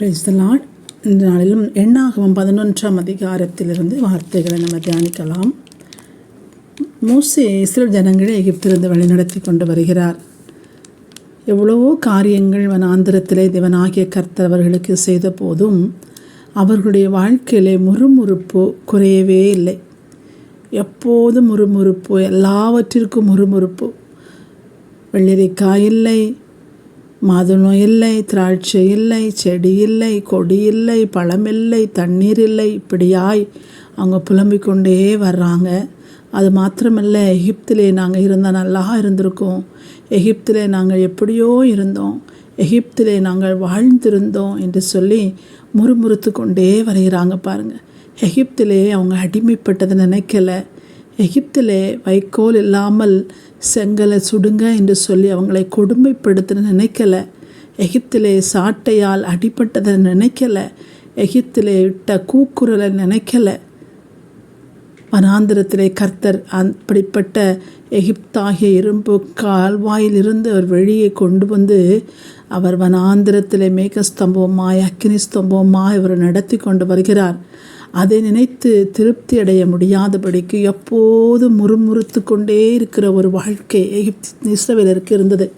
Praise the Lord இந்த நாளிலும் எண்ணாகவும் பதினொன்றாம் அதிகாரத்திலிருந்து வார்த்தைகளை நம்ம தியானிக்கலாம். மோசே இஸ்ரேல் ஜனங்களை எகிப்திலிருந்து வழிநடத்தி கொண்டு வருகிறார். எவ்வளவோ காரியங்கள் வனாந்திரத்திலே தேவனாகிய கர்த்தர் அவர்களுக்கு செய்த போதும் அவர்களுடைய வாழ்க்கையிலே முறுமுறுப்பு குறையவே இல்லை. எப்போதும் முறுமுறுப்பு எல்லாவற்றிற்கும் முறுமுறுப்பு. வெள்ளரிக்காய் இல்லை மாதுளம் இல்லை திராட்சை இல்லை செடி இல்லை கொடி இல்லை பழம் இல்லை தண்ணீர் இல்லை இப்படியாய் அவங்க புலம்பிக் கொண்டே வர்றாங்க. அது மாத்திரமில்லை எகிப்திலே நாங்கள் இருந்தால் நல்லா இருந்திருக்கோம். எகிப்திலே நாங்கள் எப்படியோ இருந்தோம். எகிப்திலே நாங்கள் வாழ்ந்திருந்தோம் என்று சொல்லி முறுமுறுத்து கொண்டே வருகிறாங்க பாருங்கள் எகிப்திலே அவங்க அடிமைப்பட்டதை நினைக்கல. எகிப்திலே வைக்கோல் இல்லாமல் செங்கலை சுடுங்க என்று சொல்லி அவங்களை கொடுமைப்படுத்த நினைக்கல. எகிப்திலே சாட்டையால் அடிபட்டதை நினைக்கல. எகிப்திலே இட்ட கூக்குரலை நினைக்கல. வனாந்திரத்திலே கர்த்தர் அப்படிப்பட்ட எகிப்தாகிய இரும்பு கால்வாயிலிருந்து அவர் வெளியே கொண்டு வந்து அவர் வனாந்திரத்திலே மேகஸ்தம்பமாய் அக்கினி ஸ்தம்பமாய் அவர் நடத்தி கொண்டு வருகிறார். அதை நினைத்து திருப்தி அடைய முடியாதபடிக்கு எப்போதும் முறுமுறுத்து கொண்டே இருக்கிற ஒரு வாழ்க்கை இஸ்ரவேலருக்கு இருந்தது.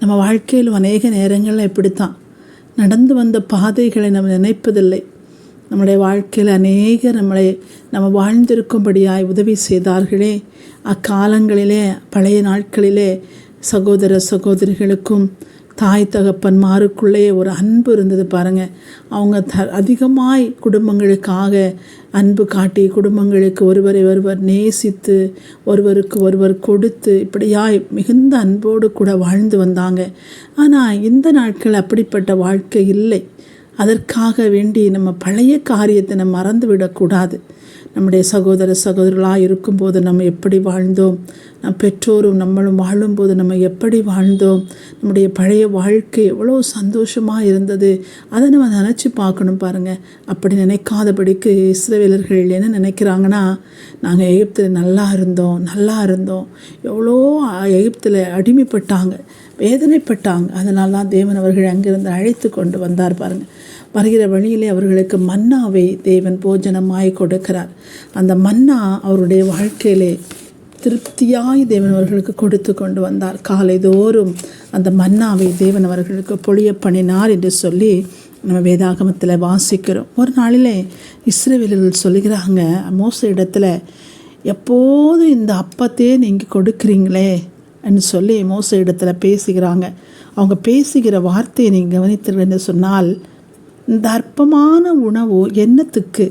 நம்ம வாழ்க்கையில் அநேக நேரங்களில் இப்படித்தான். நடந்து வந்த பாதைகளை நம்ம நினைப்பதில்லை. நம்முடைய வாழ்க்கையில் அநேக நம்மளை நம்ம வாழ்ந்திருக்கும்படியாய் உதவி செய்தார்களே. அக்காலங்களிலே பழைய நாட்களிலே சகோதர சகோதரிகளுக்கும் தாய் தகப்பன்மாருக்குள்ளே ஒரு அன்பு இருந்தது பாருங்கள் அவங்க த அதிகமாய் குடும்பங்களுக்காக அன்பு காட்டி குடும்பங்களுக்கு ஒருவரை ஒருவர் நேசித்து ஒருவருக்கு ஒருவர் கொடுத்து இப்படியாய் மிகுந்த அன்போடு கூட வாழ்ந்து வந்தாங்க. ஆனால் இந்த நாட்கள் அப்படிப்பட்ட வாழ்க்கை இல்லை. அதற்காக வேண்டி நம்ம பழைய காரியத்தை நம்ம மறந்து விடக்கூடாது நம்முடைய சகோதர சகோதரர்களாக இருக்கும்போது நம்ம எப்படி வாழ்ந்தோம்? நம் பெற்றோரும் நம்மளும் வாழும்போது நம்ம எப்படி வாழ்ந்தோம்? நம்முடைய பழைய வாழ்க்கை எவ்வளோ சந்தோஷமாக இருந்தது? அதை நம்ம நினச்சி பார்க்கணும் பாருங்கள் அப்படி நினைக்காதபடிக்கு இஸ்ரவேலர்கள் என்ன நினைக்கிறாங்கன்னா நாங்கள் எகிப்தில் நல்லா இருந்தோம் நல்லா இருந்தோம். எவ்வளோ எகிப்தில் அடிமைப்பட்டாங்க வேதனைப்பட்டாங்க. அதனால தான் தேவன் அவர்கள் அங்கிருந்து அழைத்து கொண்டு வந்தார் பாருங்கள் வருகிற வழியிலே அவர்களுக்கு மன்னாவை தேவன் போஜனமாய் கொடுக்கிறார். அந்த மன்னா அவருடைய வாழ்க்கையிலே திருப்தியாய் தேவன் அவர்களுக்கு கொடுத்து கொண்டு வந்தார். காலை தோறும் அந்த மன்னாவை தேவன் அவர்களுக்கு பொழிய பண்ணினார் என்று சொல்லி நம்ம வேதாகமத்தில் வாசிக்கிறோம். ஒரு நாளிலே இஸ்ரேவேலர்கள் சொல்லுகிறாங்க மோச இடத்துல எப்போதும் இந்த அப்பத்தையே நீங்கள் கொடுக்குறீங்களே என்று சொல்லி மோச இடத்துல பேசுகிறாங்க. அவங்க பேசுகிற வார்த்தையை நீங்கள் கவனித்தீர்கள் சொன்னால் இந்த அற்பமான உணவு என்னத்துக்கு?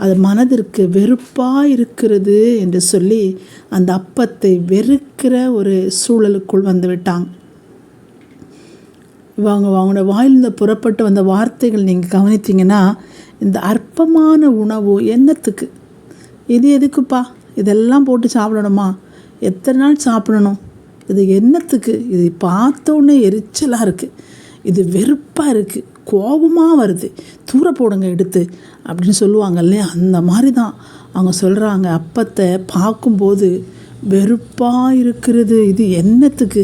அது மனதிற்கு வெறுப்பாக இருக்கிறது என்று சொல்லி அந்த அப்பத்தை வெறுக்கிற ஒரு சூழலுக்குள் வந்துவிட்டாங்க இவங்க அவங்களோட வாயிலிருந்து புறப்பட்டு வந்த வார்த்தைகள் நீங்கள் கவனித்தீங்கன்னா இந்த அற்பமான உணவு என்னத்துக்கு? இது எதுக்குப்பா? இதெல்லாம் போட்டு சாப்பிடணுமா? எத்தனை நாள் சாப்பிடணும்? இது என்னத்துக்கு? இது பார்த்தோன்னே எரிச்சலாக இருக்குது இது வெறுப்பாக இருக்குது கோபமாக வருது. தூர போடுங்க எடுத்து அப்படின்னு சொல்லுவாங்க இல்லையா? அந்த மாதிரி தான் அவங்க சொல்கிறாங்க அப்பத்தை பார்க்கும்போது வெறுப்பாக இருக்கிறது. இது என்னத்துக்கு?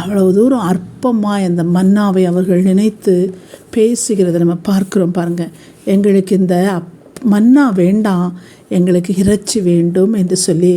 அவ்வளோ தூரம் அற்பமாக இந்த மன்னாவை அவர்கள் நினைத்து பேசுகிறத நம்ம பார்க்குறோம் பாருங்கள் எங்களுக்கு இந்த அப் மன்னா வேண்டாம். எங்களுக்கு இறைச்சி வேண்டும் என்று சொல்லி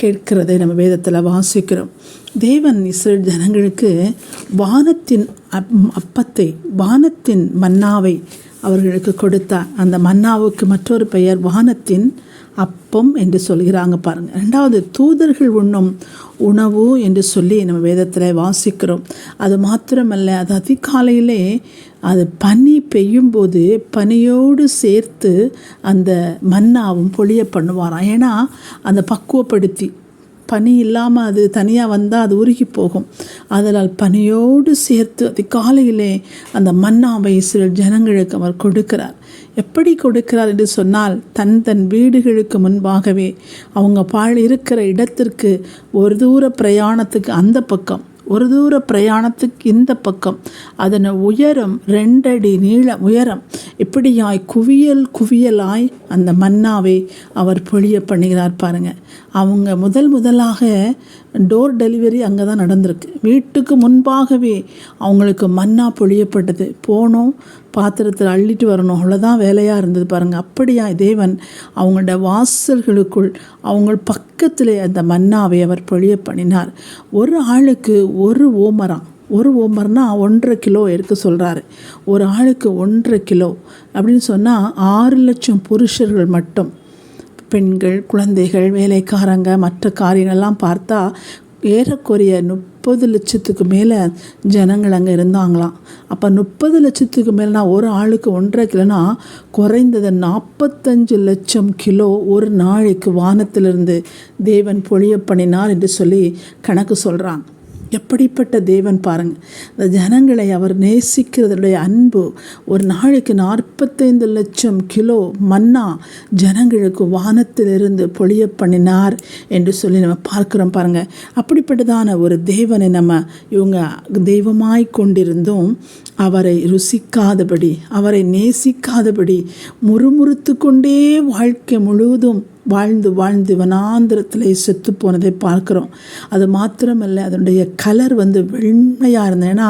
கேட்கிறதை. நம்ம வேதத்தில் வாசிக்கிறோம். தேவன் இஸ்ரேல் ஜனங்களுக்கு வானத்தின் அப் அப்பத்தை வானத்தின் மன்னாவை அவர்களுக்கு கொடுத்தார். அந்த மன்னாவுக்கு மற்றொரு பெயர் வானத்தின் அப்பம் என்று சொல்கிறாங்க பாருங்கள் ரெண்டாவது தூதர்கள் உண்ணும் உணவு என்று சொல்லி நம்ம வேதத்தில் வாசிக்கிறோம். அது மாத்திரமல்ல அது அதிகாலையிலே அது பனி பெய்யும்போது பனியோடு சேர்த்து அந்த மன்னாவும் பொழிய பண்ணுவாராம். ஏன்னா அந்த பக்குவப்படுத்தி பனி இல்லாமல் அது தனியாக வந்தால் அது உருகி போகும். அதனால் பனியோடு சேர்த்து அதிகாலையிலே அந்த மன்னாவை சில ஜனங்களுக்கு அவர் கொடுக்கிறார். எப்படி கொடுக்கிறார் என்று சொன்னால் தன் தன் வீடுகளுக்கு முன்பாகவே அவங்க பாழ் இருக்கிற இடத்திற்கு ஒரு தூர பிரயாணத்துக்கு அந்த பக்கம் ஒரு தூர பிரயாணத்துக்கு இந்த பக்கம். அதன் உயரம் ரெண்டடி நீளம் உயரம். இப்படியாய் குவியல் குவியலாய் அந்த மன்னாவை அவர் பொழிய பண்ணுகிறார் பாருங்கள் அவங்க முதல் முதலாக டோர் டெலிவரி அங்கே தான் நடந்திருக்கு. வீட்டுக்கு முன்பாகவே அவங்களுக்கு மன்னா பொழியப்பட்டது. போனோம் பாத்திரத்தில் அள்ளிட்டு வரணும். அவ்வளோதான் வேலையாக இருந்தது பாருங்கள் அப்படியா தேவன் அவங்களோட வாசல்களுக்குள் அவங்க பக்கத்திலே அந்த மன்னாவை அவர் பொழிய பண்ணினார். ஒரு ஆளுக்கு ஒரு ஓமரம் ஒரு ஓமர்னா ஒன்றரை கிலோ எடுக்க சொல்கிறாரு ஒரு ஆளுக்கு ஒன்றரை கிலோ அப்படின்னு சொன்னால் ஆறு லட்சம் புருஷர்கள் மட்டும். பெண்கள் குழந்தைகள் வேலைக்காரங்க மற்ற காரியங்கள்லாம் பார்த்தா ஏறக்குறைய முப்பது லட்சத்துக்கு மேலே ஜனங்கள் அங்கே இருந்தாங்களாம். அப்போ முப்பது லட்சத்துக்கு மேலேனா ஒரு ஆளுக்கு ஒன்றரை கிலோனா குறைந்தது நாற்பத்தஞ்சு லட்சம் கிலோ ஒரு நாளைக்கு வானத்திலிருந்து தேவன் பொழிய பண்ணினார் என்று சொல்லி கணக்கு சொல்கிறாங்க எப்படிப்பட்ட தேவன் பாருங்க. இந்த ஜனங்களை அவர் நேசிக்கிறதுடைய அன்பு ஒரு நாளைக்கு நாற்பத்தைந்து லட்சம் கிலோ மன்னா ஜனங்களுக்கு வானத்திலிருந்து பொழிய பண்ணினார் என்று சொல்லி நம்ம பார்க்குறோம் பாருங்க. அப்படிப்பட்டதான ஒரு தேவனை நம்ம இவங்க தெய்வமாய் கொண்டிருந்தும் அவரை ருசிக்காதபடி அவரை நேசிக்காதபடி முறுமுறுத்து கொண்டே வாழ்க்கை முழுவதும் வாழ்ந்து வாழ்ந்து வனாந்திரத்தில் செத்து போனதை பார்க்குறோம். அது மாத்திரமல்ல அதனுடைய கலர் வந்து வெண்மையாக இருந்தது. ஏன்னா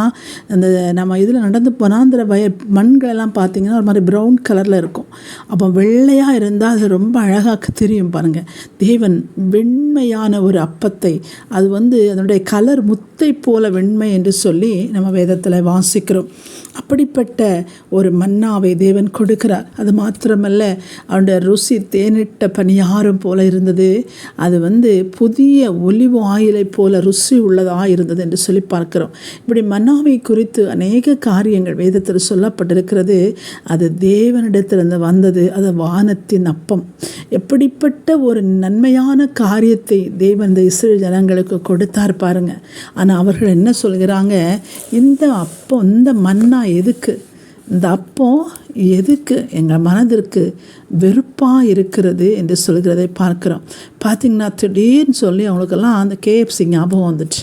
அந்த நம்ம இதில் நடந்து வனாந்திர வய மண்களெல்லாம் பார்த்திங்கன்னா ஒரு மாதிரி ப்ரௌன் கலரில் இருக்கும். அப்போ வெள்ளையாக இருந்தால் அது ரொம்ப அழகாக தெரியும் பாருங்கள் தேவன் வெண்மையான ஒரு அப்பத்தை அது வந்து அதனுடைய கலர் முத்தை போல வெண்மை என்று சொல்லி நம்ம வேதத்தில் வாசிக்கிறோம். அப்படிப்பட்ட ஒரு மன்னாவை தேவன் கொடுக்கிறார். அது மாத்திரமல்ல அவனுடைய ருசி தேனிட்ட பணியாரம் போல இருந்தது. அது வந்து புதிய ஒலிவு ஆயிலை போல ருசி உள்ளதாக இருந்தது என்று சொல்லி பார்க்கிறோம். இப்படி மன்னாவை குறித்து அநேக காரியங்கள் வேதத்தில் சொல்லப்பட்டிருக்கிறது. அது தேவனிடத்திலிருந்து வந்தது. அது வானத்தின் அப்பம். எப்படிப்பட்ட ஒரு நன்மையான காரியத்தை தேவன் இந்த இஸ்ரேல் ஜனங்களுக்கு கொடுத்தார் பாருங்க. ஆனால் அவர்கள் என்ன சொல்கிறாங்க? இந்த அப்பம் இந்த மன்னா எதுக்கு? இந்த அப்போ எதுக்கு? எங்கள் மனதிற்கு வெறுப்பாக இருக்கிறது என்று சொல்கிறதை பார்க்குறோம். பார்த்திங்கன்னா திடீர்னு சொல்லி அவங்களுக்கெல்லாம் அந்த கேஎஃப்சி ஞாபகம் வந்துச்சு.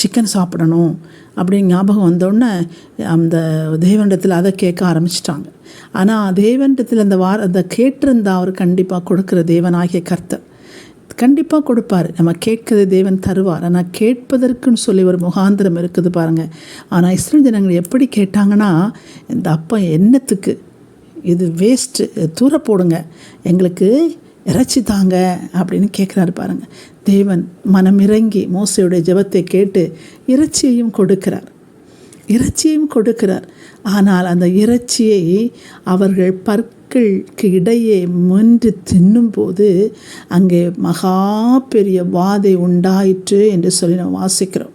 சிக்கன் சாப்பிடணும் அப்படின்னு ஞாபகம் வந்தோடனே அந்த தேவண்டத்தில் அதை கேட்க ஆரம்பிச்சிட்டாங்க. ஆனால் தேவண்டத்தில் அந்த வார அதை கேட்டிருந்தா அவர் கண்டிப்பாக கொடுக்குற தேவனாகிய கர்த்தர். கண்டிப்பாக கொடுப்பார். நம்ம கேட்கறது தேவன் தருவார். ஆனால் கேட்பதற்குன்னு சொல்லி ஒரு முகாந்திரம் இருக்குது பாருங்கள் ஆனால் இஸ்ரேல் ஜனங்கள் எப்படி கேட்டாங்கன்னா இந்த அப்பா என்னத்துக்கு? இது வேஸ்ட்டு தூர போடுங்க. எங்களுக்கு இறைச்சி தாங்க அப்படின்னு கேட்குறாரு பாருங்கள் தேவன் மனமிறங்கி மோசையுடைய ஜெபத்தை கேட்டு இறைச்சியையும் கொடுக்கிறார். இறைச்சியையும் கொடுக்கிறார். ஆனால் அந்த இறைச்சியை அவர்கள் பற்களுக்கு இடையே முன்று தின்னும்போது அங்கே மகா பெரிய வாதை உண்டாயிற்று என்று சொல்லி நம்ம வாசிக்கிறோம்.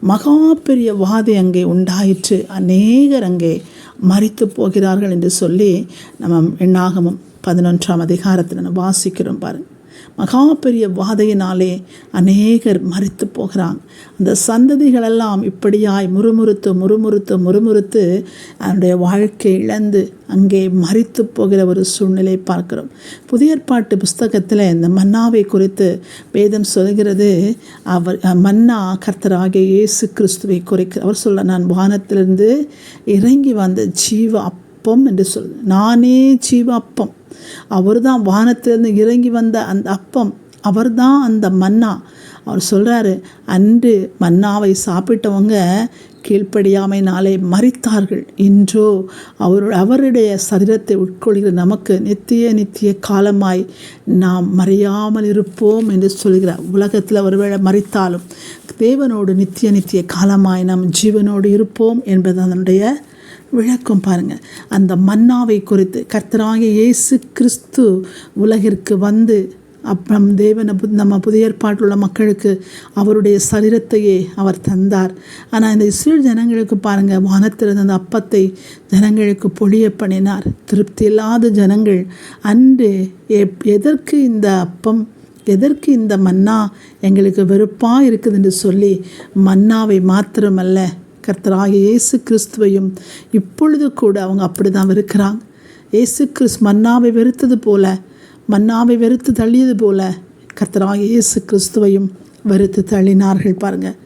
மகா பெரிய வாதை அங்கே உண்டாயிற்று. அநேகர் அங்கே மறித்து போகிறார்கள் என்று சொல்லி நம்ம எண்ணாகமும் பதினொன்றாம் அதிகாரத்தில் நம்ம வாசிக்கிறோம் பாருங்கள் மகா பெரிய வாதையினாலே அநேகர் மறித்து போகிறாங்க அந்த சந்ததிகளெல்லாம் இப்படியாய் முறுமுறுத்து முறுமுறுத்து முறுமுறுத்து அதனுடைய வாழ்க்கை இழந்து அங்கே மறித்து போகிற ஒரு சூழ்நிலை பார்க்கிறோம். புதிய ஏற்பாட்டு புஸ்தகத்தில் இந்த மன்னாவை குறித்து வேதம் சொல்கிறது அவர் மன்னா கர்த்தராகிய இயேசு கிறிஸ்துவை குறைக்க அவர் சொல்ல நான் வானத்திலிருந்து இறங்கி வந்த ஜீவ அப்பம் என்று சொல் நானே ஜீவ அப்பம். அவர் தான் வானத்திலிருந்து இறங்கி வந்த அந்த அப்பம் அவர் தான் அந்த மன்னா. அவர் சொல்கிறாரு அன்று மன்னாவை சாப்பிட்டவங்க கீழ்ப்படியாமை நாளை மறித்தார்கள் இன்றோ அவர் அவருடைய சரீரத்தை உட்கொள்கிற நமக்கு நித்திய நித்திய காலமாய் நாம் மறையாமல் இருப்போம் என்று சொல்கிறார். உலகத்தில் ஒருவேளை மறித்தாலும் தேவனோடு நித்திய நித்திய காலமாய் நாம் ஜீவனோடு இருப்போம் என்பது அதனுடைய விளக்கம் பாருங்கள் அந்த மன்னாவை குறித்து கர்த்தராகிய இயேசு கிறிஸ்து உலகிற்கு வந்து அப்புறம் தேவனை நம்ம புதிய உள்ள மக்களுக்கு அவருடைய சரீரத்தையே அவர் தந்தார். ஆனால் இந்த இஸ்ரேல் ஜனங்களுக்கு பாருங்கள் வானத்திலிருந்து அந்த அப்பத்தை ஜனங்களுக்கு பொழிய பண்ணினார். திருப்தி இல்லாத ஜனங்கள் அன்று எதற்கு இந்த அப்பம் எதற்கு இந்த மன்னா எங்களுக்கு வெறுப்பாக இருக்குதுன்னு சொல்லி மன்னாவை மாத்திரமல்ல கர்த்தராகிய இயேசு கிறிஸ்துவையும் இப்பொழுது கூட அவங்க அப்படி தான் இருக்கிறாங்க இயேசு கிறிஸ் மன்னாவை வெறுத்தது போல மன்னாவை வெறுத்து தள்ளியது போல கர்த்தராகிய இயேசு கிறிஸ்துவையும் வெறுத்து தள்ளினார்கள் பாருங்கள்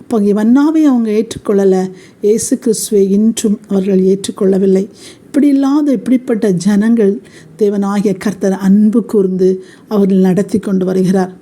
அப்போ இங்கே மன்னாவை அவங்க ஏற்றுக்கொள்ளலை இயேசு கிறிஸ்துவை இன்றும் அவர்கள் ஏற்றுக்கொள்ளவில்லை. இப்படி இல்லாத இப்படிப்பட்ட ஜனங்கள் தேவனாகிய கர்த்தர் அன்பு கூர்ந்து அவர்கள் நடத்தி கொண்டு வருகிறார்.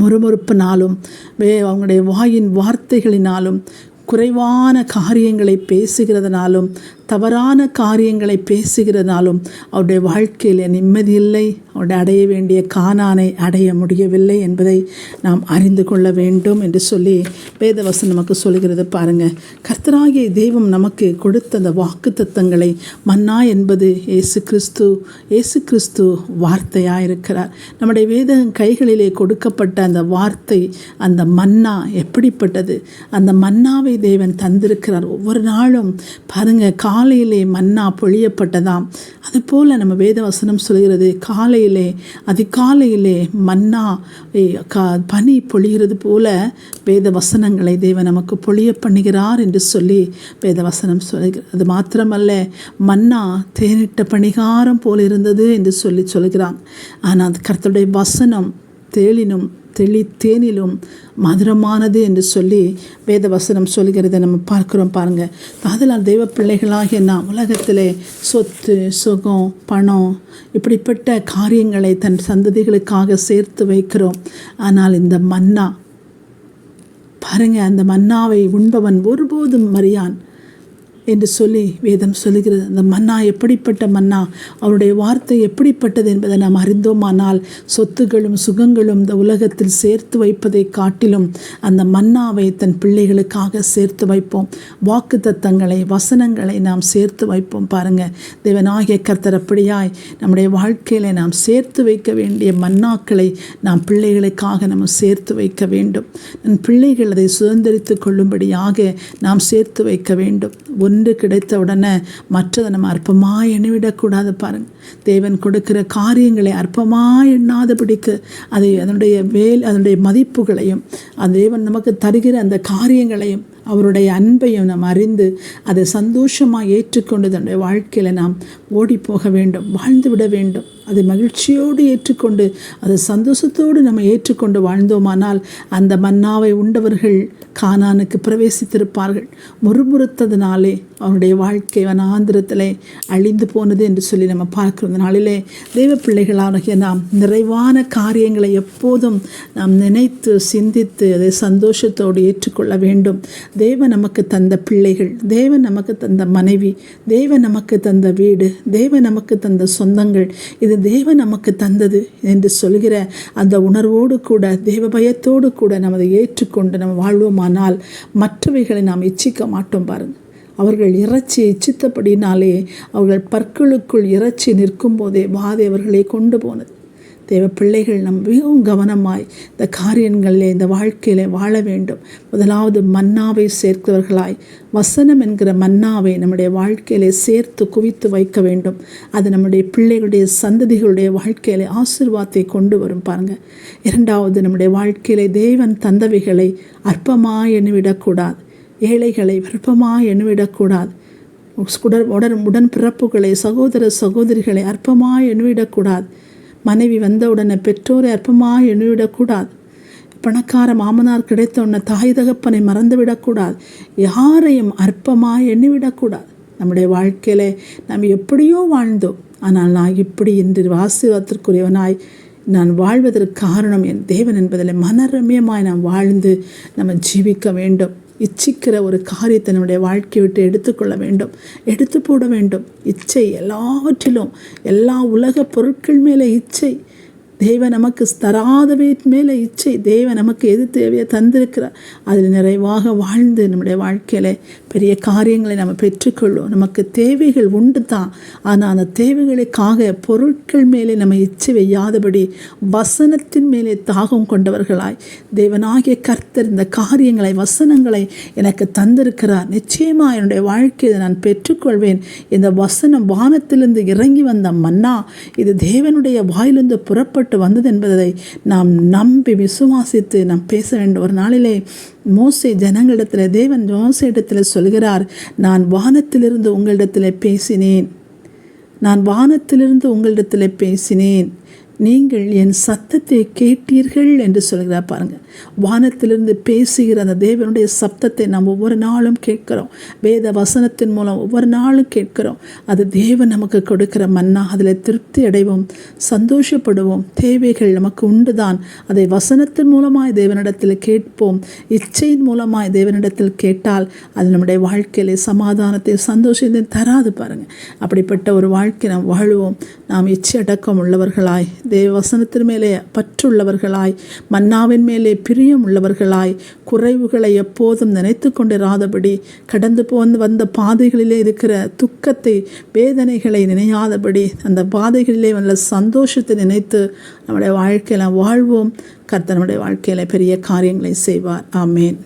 முறுமுறுப்பினாலும் வே அவங்களுடைய வாயின் வார்த்தைகளினாலும் குறைவான காரியங்களை பேசுகிறதுனாலும் தவறான காரியங்களை பேசுகிறதாலும் அவருடைய வாழ்க்கையில் நிம்மதி இல்லை. அவருடைய அடைய வேண்டிய காணானை அடைய முடியவில்லை என்பதை நாம் அறிந்து கொள்ள வேண்டும் என்று சொல்லி வேதவசம் நமக்கு சொல்கிறது பாருங்க. கர்த்தராகிய தெய்வம் நமக்கு கொடுத்த அந்த வாக்கு தத்தங்களை மன்னா என்பது இயேசு கிறிஸ்து இயேசு கிறிஸ்து வார்த்தையாக இருக்கிறார் நம்முடைய வேத கைகளிலே கொடுக்கப்பட்ட அந்த வார்த்தை அந்த மன்னா எப்படிப்பட்டது? அந்த மன்னாவை தேவன் தந்திருக்கிறார். ஒவ்வொரு நாளும் பாருங்க காலையிலே மன்னா பொழியப்பட்டதாம். அதுபோல் நம்ம வேத வசனம் சொல்கிறது காலையிலே அதிகாலையிலே மன்னா கா பனி பொழிகிறது போல வேத வசனங்களை தேவன் நமக்கு பொழிய பண்ணுகிறார் என்று சொல்லி வேத வசனம் சொல்கிறது. அது மாத்திரமல்ல மன்னா தேனிட்ட பணிகாரம் போல் இருந்தது என்று சொல்லி சொல்கிறான். ஆனால் அது கர்த்தருடைய வசனம் தேளினும் தெளி தேனிலும் மதுரமானது என்று சொல்லி வேத வசனம் சொல்கிறதை நம்ம பார்க்குறோம் பாருங்கள் அதனால் தெய்வ பிள்ளைகளாகிய நான் உலகத்தில் சொத்து சுகம் பணம் இப்படிப்பட்ட காரியங்களை தன் சந்ததிகளுக்காக சேர்த்து வைக்கிறோம். ஆனால் இந்த மன்னா பாருங்கள் அந்த மன்னாவை உண்பவன் ஒருபோதும் மறியான் என்று சொல்லி வேதம் சொல்லுகிறது. அந்த மன்னா எப்படிப்பட்ட மன்னா? அவருடைய வார்த்தை எப்படிப்பட்டது என்பதை நாம் அறிந்தோமானால் சொத்துகளும் சுகங்களும் இந்த உலகத்தில் சேர்த்து வைப்பதை காட்டிலும் அந்த மன்னாவை தன் பிள்ளைகளுக்காக சேர்த்து வைப்போம். வாக்கு தத்தங்களை வசனங்களை நாம் சேர்த்து வைப்போம் பாருங்க. தேவனாகிய கர்த்தர் அப்படியாய் நம்முடைய வாழ்க்கையில் நாம் சேர்த்து வைக்க வேண்டிய மன்னாக்களை நாம் பிள்ளைகளுக்காக நம்ம சேர்த்து வைக்க வேண்டும். நம் பிள்ளைகள் அதை சுதந்திரித்து கொள்ளும்படியாக நாம் சேர்த்து வைக்க வேண்டும். ஒன்று கிடைத்த உடனே மற்றதை நம்ம அற்பமாக எண்ணிவிடக்கூடாது பாருங்க. தேவன் கொடுக்கிற காரியங்களை அற்பமாக எண்ணாதபடிக்கு அதை அதனுடைய வேல் அதனுடைய மதிப்புகளையும் அந்த தேவன் நமக்கு தருகிற அந்த காரியங்களையும் அவருடைய அன்பையும் நாம் அறிந்து அதை சந்தோஷமாக ஏற்றுக்கொண்டு தன்னுடைய வாழ்க்கையில் நாம் ஓடி போக வேண்டும் வாழ்ந்து விட வேண்டும். அதை மகிழ்ச்சியோடு ஏற்றுக்கொண்டு அதை சந்தோஷத்தோடு நம்ம ஏற்றுக்கொண்டு வாழ்ந்தோமானால் அந்த மன்னாவை உண்டவர்கள் கானானுக்கு பிரவேசித்திருப்பார்கள். முறுமுறுத்ததினாலே அவருடைய வாழ்க்கை வனாந்திரத்திலே அழிந்து போனது என்று சொல்லி நம்ம பார்க்கிற நாளிலே தெய்வ பிள்ளைகளாகிய நாம் நிறைவான காரியங்களை எப்போதும் நாம் நினைத்து சிந்தித்து அதை சந்தோஷத்தோடு ஏற்றுக்கொள்ள வேண்டும். தேவன் நமக்கு தந்த பிள்ளைகள் தேவன் நமக்கு தந்த மனைவி தேவன் நமக்கு தந்த வீடு தேவன் நமக்கு தந்த சொந்தங்கள் இது தேவன் நமக்கு தந்தது என்று சொல்கிற அந்த உணர்வோடு கூட தேவ பயத்தோடு கூட நமது ஏற்றுக்கொண்டு நம்ம வாழ்வோமானால் மற்றவைகளை நாம் இச்சிக்க மாட்டோம் பாருங்கள் அவர்கள் இறைச்சி இச்சித்தபடினாலே அவர்கள் பற்களுக்குள் இறைச்சி நிற்கும் போதே வாதை அவர்களை கொண்டு போனது. தேவ பிள்ளைகள் நம் மிகவும் கவனமாய் இந்த காரியங்களில் இந்த வாழ்க்கையிலே வாழ வேண்டும். முதலாவது மன்னாவை சேர்த்தவர்களாய் வசனம் என்கிற மன்னாவை நம்முடைய வாழ்க்கையிலே சேர்த்து குவித்து வைக்க வேண்டும். அது நம்முடைய பிள்ளைகளுடைய சந்ததிகளுடைய வாழ்க்கையிலே ஆசிர்வாதத்தை கொண்டு வரும் பாருங்க. இரண்டாவது நம்முடைய வாழ்க்கையிலே தேவன் தந்தவைகளை அற்பமாய் எண்ணிவிடக்கூடாது. ஏழைகளை விருப்பமாக எண்ணிவிடக்கூடாது. உடன் உடன் உடன் பிறப்புகளை சகோதர சகோதரிகளை அற்பமாக எண்ணிவிடக்கூடாது. மனைவி வந்தவுடனே பெற்றோரை அற்பமாக எண்ணிவிடக்கூடாது. பணக்கார மாமனார் கிடைத்த உடனே தாய் தகப்பனை மறந்துவிடக்கூடாது. யாரையும் அற்பமாக எண்ணிவிடக்கூடாது. நம்முடைய வாழ்க்கையில நாம் எப்படியோ வாழ்ந்தோம். ஆனால் நான் இப்படி இன்று ஆசீர்வாதத்திற்குரியவனாய் நான் வாழ்வதற்கு காரணம் என் தேவன் என்பதில் மனரம்யமாய் நாம் வாழ்ந்து நம்ம ஜீவிக்க வேண்டும். இச்சிக்கிற ஒரு காரியத்தை நம்முடைய வாழ்க்கையை விட்டு எடுத்துக்கொள்ள வேண்டும். எடுத்து போட வேண்டும். இச்சை எல்லாவற்றிலும் எல்லா உலக பொருட்கள் மேலே இச்சை. தேவ நமக்கு தராதவை மேலே இச்சை தேவ நமக்கு எது தேவையோ தந்திருக்கிறார். அதில் நிறைவாக வாழ்ந்து நம்முடைய வாழ்க்கையில் பெரிய காரியங்களை நம்ம பெற்றுக்கொள்ளும் நமக்கு தேவைகள் உண்டு தான் ஆனால் அந்த தேவைகளுக்காக பொருட்கள் மேலே நம்ம இச்சை வையாதபடி வசனத்தின் மேலே தாகம் கொண்டவர்களாய் தேவனாகிய கர்த்தர் இந்த காரியங்களை வசனங்களை எனக்கு தந்திருக்கிறார். நிச்சயமாக என்னுடைய வாழ்க்கையை நான் பெற்றுக்கொள்வேன். இந்த வசனம் வானத்திலிருந்து இறங்கி வந்த மன்னா இது தேவனுடைய வாயிலிருந்து புறப்பட்டு வந்தது என்பதை நாம் நம்பி விசுவாசித்து நாம் பேச வேண்டும். ஒரு நாளிலே மோசே ஜனங்களிடத்தில் தேவன் மோசே இடத்தில் சொல்கிறார் நான் வானத்திலிருந்து உங்களிடத்தில் பேசினேன். நான் வானத்திலிருந்து உங்களிடத்தில் பேசினேன். நீங்கள் என் சத்தத்தை கேட்டீர்கள் என்று சொல்கிறா பாருங்க. வானத்திலிருந்து பேசுகிற அந்த தேவனுடைய சப்தத்தை நாம் ஒவ்வொரு நாளும் கேட்கிறோம். வேத வசனத்தின் மூலம் ஒவ்வொரு நாளும் கேட்கிறோம். அது தேவன் நமக்கு கொடுக்கிற மன்னா. அதில் திருப்தி அடைவோம் சந்தோஷப்படுவோம். தேவைகள் நமக்கு உண்டுதான். அதை வசனத்தின் மூலமாய் தேவனிடத்தில் கேட்போம். இச்சையின் மூலமாய் தேவனிடத்தில் கேட்டால் அது நம்முடைய வாழ்க்கையிலே சமாதானத்தை சந்தோஷத்தை தராது பாருங்க. அப்படிப்பட்ட ஒரு வாழ்க்கை நாம் வாழுவோம். நாம் இச்சை அடக்கம் உள்ளவர்களாய் தேவ வசனத்தின் மேலே பற்றுள்ளவர்களாய் மன்னாவின் மேலே பிரியம் உள்ளவர்களாய் குறைவுகளை எப்போதும் நினைத்து கொண்டிராதபடி கடந்து போந்து வந்த பாதைகளிலே இருக்கிற துக்கத்தை வேதனைகளை நினையாதபடி அந்த பாதைகளிலே வந்த சந்தோஷத்தை நினைத்து நம்முடைய வாழ்க்கையில் வாழ்வோம். கர்த்தனுடைய வாழ்க்கையில் பெரிய காரியங்களை செய்வார். ஆமேன்.